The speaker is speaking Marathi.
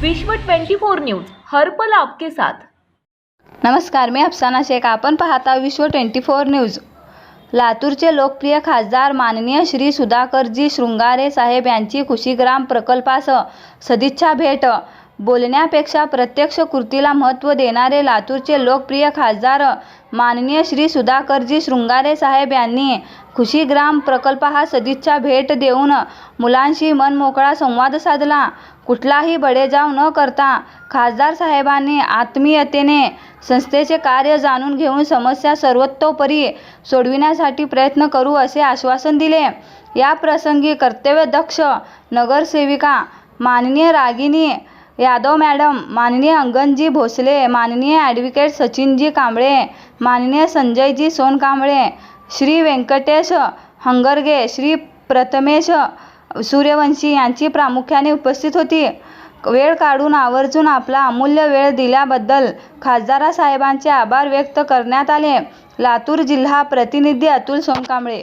विश्व 24 न्यूज हर्पल आपके साथ. नमस्कार मी अफसाना शेख. आपण पाहता विश्व ट्वेंटी फोर न्यूज. लातूरचे लोकप्रिय खासदार माननीय श्री सुधाकरजी शृंगारे साहेब यांची खुशीग्राम प्रकल्पासह सदिच्छा भेट. बोलण्यापेक्षा प्रत्यक्ष कृतीला महत्त्व देणारे लातूरचे लोकप्रिय खासदार माननीय श्री सुधाकरजी शृंगारे साहेब यांनी खुशीग्राम प्रकल्प हा सदिच्छा भेट देऊन मुलांशी मनमोकळा संवाद साधला. कुठलाही बडेजाव न करता खासदार साहेबांनी आत्मीयतेने संस्थेचे कार्य जाणून घेऊन समस्या सर्वतोपरी सोडविण्यासाठी प्रयत्न करू असे आश्वासन दिले. या प्रसंगी कर्तव्यदक्ष नगरसेविका माननीय रागिनी यादव मॅडम माननीय अंगनजी भोसले माननीय ॲडव्होकेट सचिनजी कांबळे माननीय संजयजी सोनकांबळे श्री व्यंकटेश हंगरगे श्री प्रथमेश सूर्यवंशी यांची प्रामुख्याने उपस्थित होती. वेळ काढून आवर्जून आपला अमूल्य वेळ दिल्याबद्दल खासदारा साहेबांचे आभार व्यक्त करण्यात आले. लातूर जिल्हा प्रतिनिधी अतुल सोनकांबळे